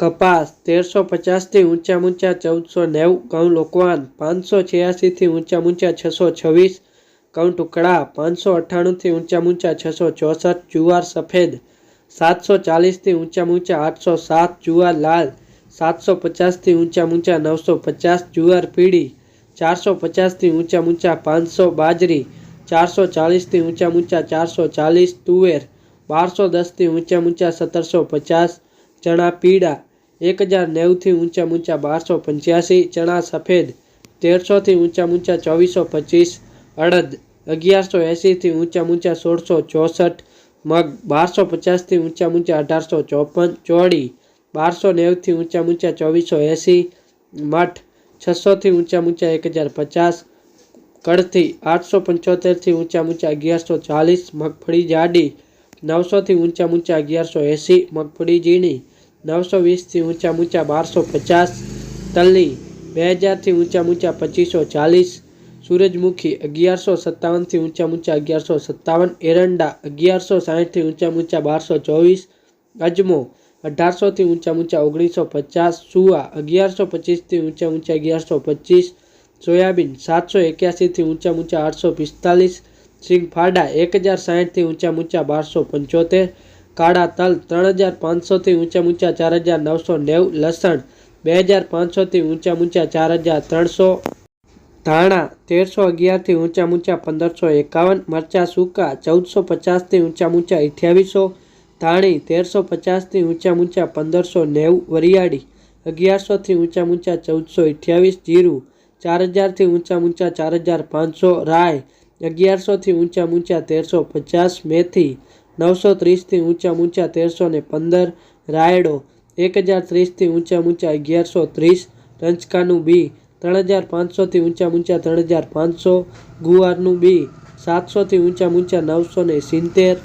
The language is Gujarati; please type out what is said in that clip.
કપાસ તેરસો પચાસથી ઊંચા ઊંચા ચૌદસો નેવું ઘઉં લોકવાન પાંચસો છ્યાસીથી ઊંચા ઊંચા છસો છવ્વીસ ઘઉં ટુકડા પાંચસો અઠ્ઠાણુંથી ઊંચા ઊંચા છસો ચોસઠ, જુવાર સફેદ સાતસો ચાલીસથી ઊંચા ઊંચા આઠસો સાત, જુવાર લાલ સાતસો પચાસથી ઊંચા ઊંચા નવસો પચાસ, જુવાર પીળી ચારસો પચાસથી ઊંચા ઊંચા પાંચસો બાજરી ચારસો ચાલીસથી ઊંચા ઊંચા ચારસો ચાલીસ, તુવેર બારસો દસથી ઊંચા ઊંચા સત્તરસો પચાસ, ચણા પીળા એક હજાર નેવુંથી ઊંચા ઊંચા બારસો પંચ્યાસી ચણા સફેદ તેરસોથી ઊંચા ઊંચા ચોવીસો પચીસ અડદ અગિયારસો એંસીથી ઊંચા ઊંચા સોળસો ચોસઠ મગ બારસો પચાસથી ઊંચા ઊંચા અઢારસો ચોપન ચોળી બારસો નેવુંથી ઊંચા ઊંચા ચોવીસો એંસી મઠ છસોથી ઊંચા ઊંચા એક હજાર પચાસ કડથી આઠસો પંચોતેરથી ઊંચા ઊંચા અગિયારસો ચાલીસ મગફળી જાડી નવસોથી ઊંચા ઊંચા અગિયારસો એંસી મગફળી ઝીણી નવસો વીસથી ઊંચા ઊંચા બારસો પચાસ તલ્લી બે હજારથી ઊંચા ઊંચા પચીસો ચાલીસ સૂરજમુખી અગિયારસો સત્તાવનથી ઊંચા ઊંચા અગિયારસો સત્તાવન એરંડા અગિયારસો સાહીઠથી ઊંચા ઊંચા બારસો ચોવીસ અજમો અઢારસોથી ઊંચા ઊંચા ઓગણીસો પચાસ સુવા અગિયારસો પચીસથી ઊંચા ઊંચા અગિયારસો પચીસ સોયાબીન સાતસો એક્યાસીથી ઊંચા ઊંચા આઠસો પિસ્તાલીસ સિંગફાડા એક હજાર સાહીઠથી ઊંચા ઊંચા બારસો પંચોતેર કાળા તલ ત્રણ હજાર પાંચસોથી ઊંચા ઊંચા ચાર હજાર નવસો નેવું, લસણ બે હજાર પાંચસોથી ઊંચા ઊંચા ચાર હજાર ત્રણસો, ધાણા તેરસો અગિયારથી ઊંચા ઊંચા પંદરસો એકાવન, મરચાં સૂકા ચૌદસો પચાસથી ઊંચા ઊંચા અઠ્યાવીસો, ધાણી તેરસો પચાસથી ઊંચા ઊંચા પંદરસો નેવું, વરિયાળી અગિયારસોથી ઊંચા ઊંચા ચૌદસો અઠ્યાવીસ, જીરું ચાર હજારથી ઊંચા ઊંચા ચાર હજાર પાંચસો, રાય અગિયારસોથી ઊંચા ઊંચા તેરસો પચાસ, મેથી નવસો ત્રીસથી ઊંચા ઊંચા તેરસો ને પંદર રાયડો, એક હજાર ત્રીસથી ઊંચા ઊંચા અગિયારસો ત્રીસ રંચકાનું બી, ત્રણ હજાર પાંચસોથી ઊંચા ઊંચા ત્રણ હજાર પાંચસો ગુવારનું બી, સાતસોથી ઊંચા ઊંચા નવસો ને સિત્તેર